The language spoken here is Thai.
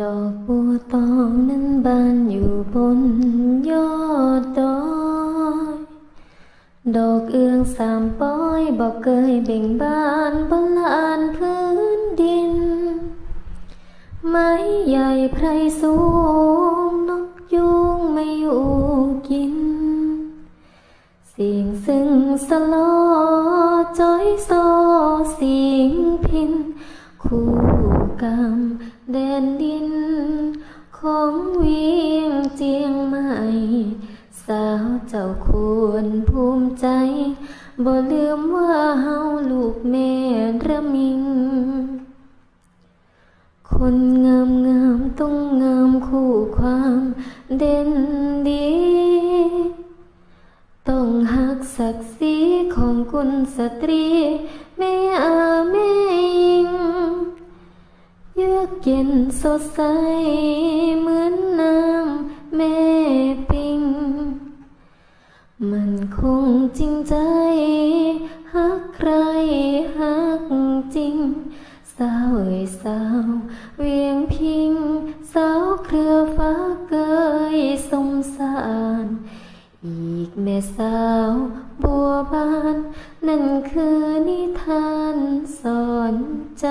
ดอกบัวตองนั้นบานอยู่บนยอดดอย ดอกเอื้องสามป้อยบอกเคยเบ่งบานบนลานพื้นดิน ไม้ใหญ่ไพรสูงนกยุงไม่อยู่กิน เสียงซึ่งสลอจอยโซเสียงพิน คู่กรรมแดนดิน ของเวียงเจียงใหม่ สาวเจ้าควรภูมิใจ บ่ลืมว่าเฮาลูกแม่ระมิง คนงามงามต้องงามคู่ความเด่นดีต้องหักศักดิ์ศรีของกุลสตรีแม่ เยือกเย็นสดใสเหมือนน้ำแม่ปิง มันคงจริงใจหักใครหักจริง สาวเอ่ยสาวเวียงพิง สาวเครือฟ้าเกยสมสารอีกแม่สาวบัวบาน นั่นคือนิทานสอนใจ